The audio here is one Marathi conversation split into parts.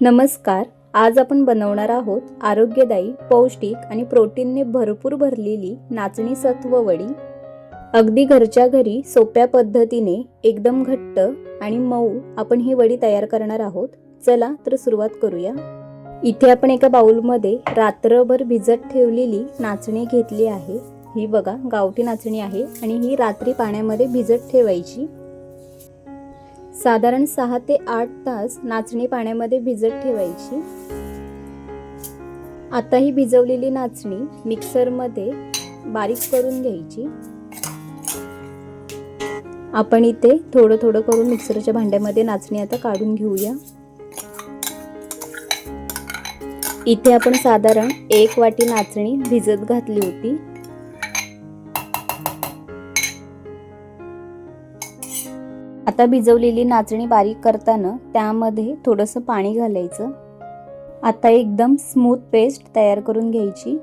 नमस्कार आज आपण बनवणार आहोत आरोग्यदायी पौष्टिक आणि प्रोटीनने भरपूर भरलेली नाचणी सत्व वडी अगदी घरच्या घरी सोप्या पद्धतीने एकदम घट्ट आणि मऊ आपण ही वडी तयार करणार आहोत. चला तर सुरुवात करूया. इथे आपण एका बाऊलमध्ये रात्रभर भिजत ठेवलेली नाचणी घेतली आहे. ही बघा गावठी नाचणी आहे आणि ही रात्री पाण्यामध्ये भिजत ठेवायची. साधारण सहा ते आठ तास नाचणी पाण्यामध्ये भिजत ठेवायची. आता ही भिजवलेली नाचणी मिक्सरमध्ये बारीक करून घ्यायची. आपण इथे थोडं थोडं करून मिक्सरच्या भांड्यामध्ये नाचणी आता काढून घेऊया. इथे आपण साधारण एक वाटी नाचणी भिजत घातली होती. आता भिजवलेली नाचणी बारीक करताना त्यामध्ये थोडंसं पाणी घालायचं. आता एकदम स्मूथ पेस्ट तयार करून घ्यायची.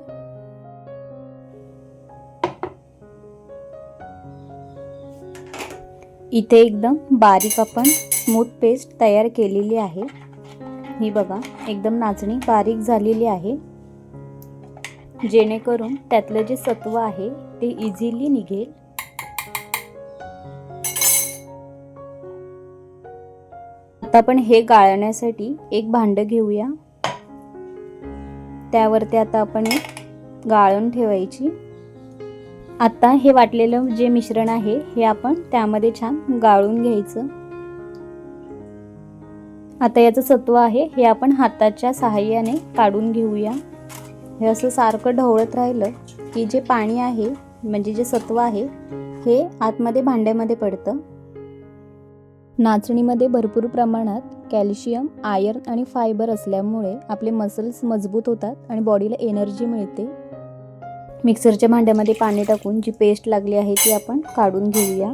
इथे एकदम बारीक आपण स्मूथ पेस्ट तयार केलेली आहे. ही बघा एकदम नाचणी बारीक झालेली आहे. जेणेकरून त्यातलं जे सत्व आहे ते इझिली निघेल. आता आपण हे गाळण्यासाठी एक भांडं घेऊया. त्यावरती आता आपण एक गाळून ठेवायची. आता हे वाटलेलं जे मिश्रण आहे हे आपण त्यामध्ये छान गाळून घ्यायचं. आता याचं सत्व आहे हे आपण हाताच्या सहाय्याने काढून घेऊया. हे असं सारखं ढवळत राहिलं की जे पाणी आहे म्हणजे जे सत्व आहे हे आतमध्ये भांड्यामध्ये पडतं. नाचणीमध्ये भरपूर प्रमाणात कॅल्शियम आयर्न आणि फायबर असल्यामुळे आपले मसल्स मजबूत होतात आणि बॉडीला एनर्जी मिळते. मिक्सरच्या भांड्यामध्ये पाणी टाकून जी पेस्ट लागली आहे ती आपण काढून घेऊया.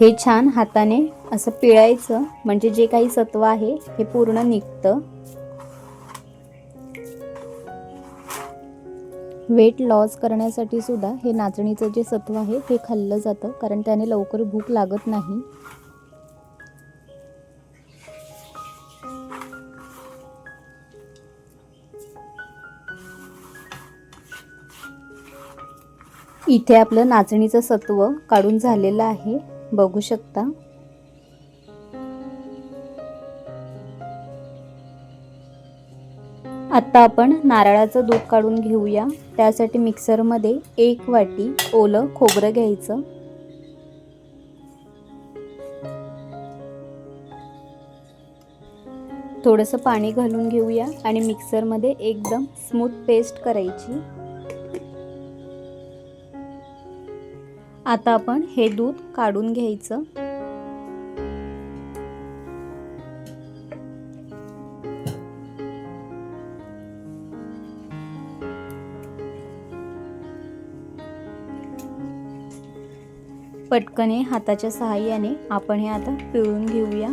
हे छान हाताने असं पिळायचं म्हणजे जे काही सत्व आहे हे पूर्ण निघतं. वेट लॉस करण्यासाठी सुद्धा हे नाचणीचं जे सत्व आहे हे खाल्लं जातं कारण त्याने लवकर भूक लागत नाही. इथे आपलं नाचणीचं सत्व काढून झालेलं आहे. बघू शकता. आता आपण नारळाचं दूध काढून घेऊया. त्यासाठी मिक्सरमध्ये एक वाटी ओलं खोबरं घ्यायचं. थोडंसं पाणी घालून घेऊया आणि मिक्सरमध्ये एकदम स्मूथ पेस्ट करायची. आता आपण हे दूध काढून घ्यायचं. पटकने हाताच्या सहाय्याने आपण हे आता पिळून घेऊया.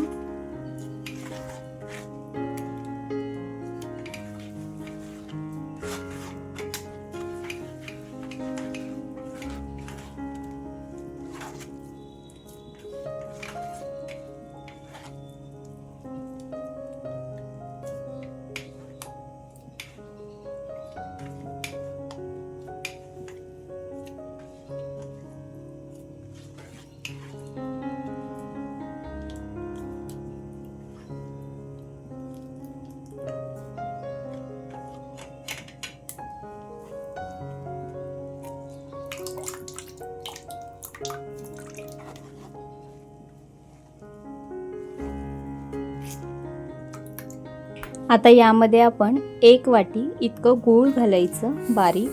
आता यामध्ये आपण एक वाटी इतकं गूळ घालायचं बारीक.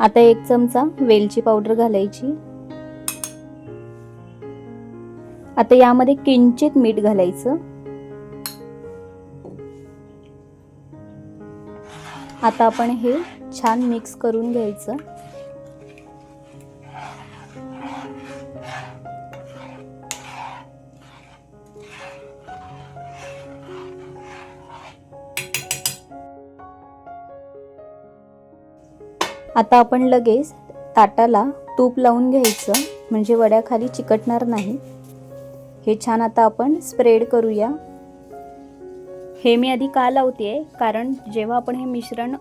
आता एक चमचा वेलची पावडर घालायची. आता यामध्ये किंचित मीठ घालायचं. आता आपण हे छान मिक्स करून घ्यायचं. आता आपण लगेच ताटाला तूप लावून घ्यायचं म्हणजे वड्या खाली चिकटणार नाही. हे छान आता आपण स्प्रेड करूया. हे मी आधी का लावते कारण जेव्हा आपण हे मिश्रण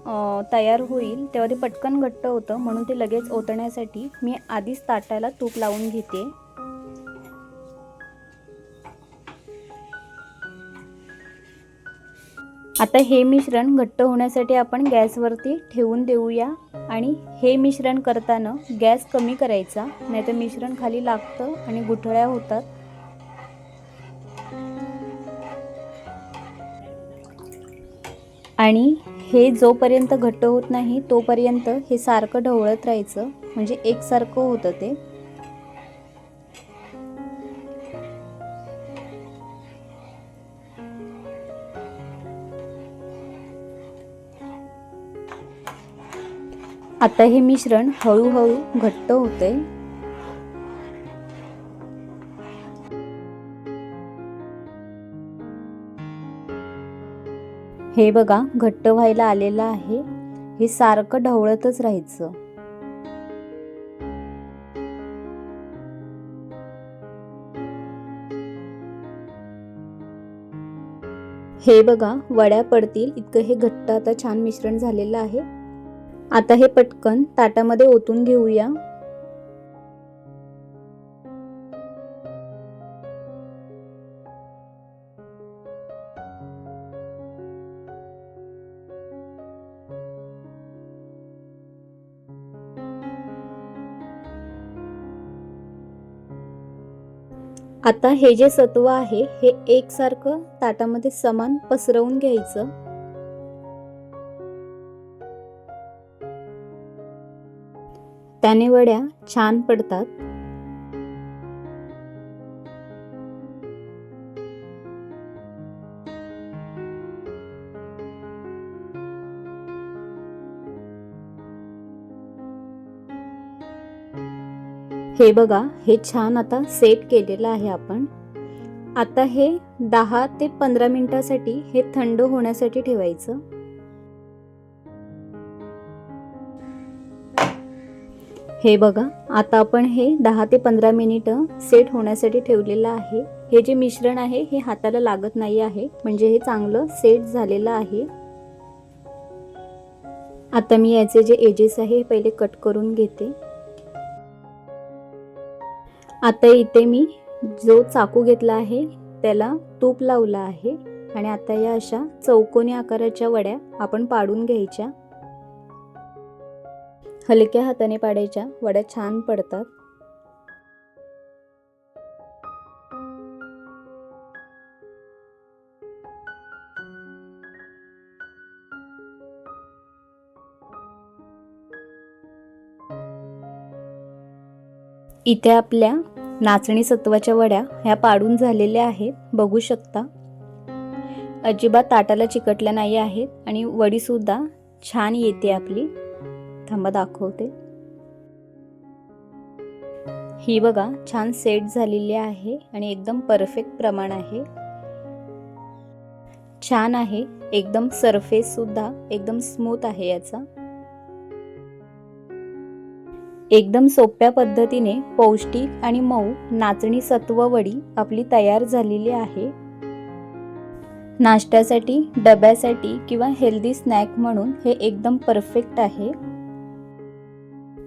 तयार होईल तेव्हा ते पटकन घट्ट होतं म्हणून ते लगेच ओतण्यासाठी मी आधीच ताटाला तूप लावून घेते. आता हे मिश्रण घट्ट होण्यासाठी आपण गॅसवरती ठेवून देऊया आणि हे मिश्रण करताना गॅस कमी करायचा नाहीतर मिश्रण खाली लागतं आणि गुठळ्या होतात. आणि हे जोपर्यंत घट्ट होत नाही तोपर्यंत हे सारखं ढवळत राहायचं. म्हणजे एकसारखं होतं ते. आता हे मिश्रण हळूहळू घट्ट होते. हे बघा घट्ट व्हायला आलेलं आहे. हे सारखं ढवळतच राहायचं. हे बघा वड्या पडतील. इतकं हे घट्ट आता छान मिश्रण झालेलं आहे. आता हे पटकन ताटामध्ये ओतून घेऊया. आता हे जे सत्व आहे हे एकसारखं ताटामध्ये समान पसरवून घ्यायचं. त्याने वड्या छान पडतात. हे बघा हे छान आता सेट केलेलं आहे आपण. आता हे दहा ते पंधरा मिनिटासाठी हे थंड होण्यासाठी ठेवायचं. हे बघा आता आपण हे दहा ते पंधरा मिनिटं सेट होण्यासाठी ठेवलेलं आहे. हे जे मिश्रण आहे हे हाताला लागत नाही आहे. म्हणजे हे चांगलं सेट झालेलं आहे. आता मी याचे जे एजेस आहे हे पहिले कट करून घेते. आता इथे मी जो चाकू घेतला आहे त्याला तूप लावलं आहे. आणि आता या अशा चौकोनी आकाराच्या वड्या आपण पाडून घ्यायच्या. हलक्या हाताने पाडायच्या वड्या छान पडतात. इथे आपल्या नाचणी सत्वाच्या वड्या ह्या पाडून झालेल्या आहेत. बघू शकता. अजिबात ताटाला चिकटल्या नाही आहेत आणि वडीसुद्धा छान येते आपली. थांबा दाखवते. ही बघा छान सेट झालेली आहे आणि एकदम परफेक्ट प्रमाण आहे. छान आहे एकदम सरफेस सुद्धा एकदम स्मूथ आहे याचा. एकदम सोप्या पद्धतीने पौष्टिक आणि मऊ नाचणी सत्व वडी आपली तयार झालेली आहे. नाश्त्यासाठी डब्यासाठी किंवा हेल्दी स्नॅक म्हणून हे एकदम परफेक्ट आहे.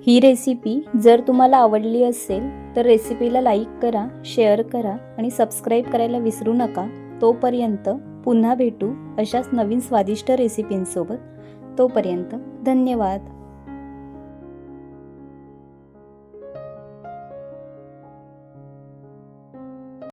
ही रेसिपी जर तुम्हाला आवडली असेल तर रेसिपीला लाईक करा शेअर करा आणि सबस्क्राईब करायला विसरू नका. तोपर्यंत पुन्हा भेटू अशाच नवीन स्वादिष्ट रेसिपींसोबत तोपर्यंत धन्यवाद.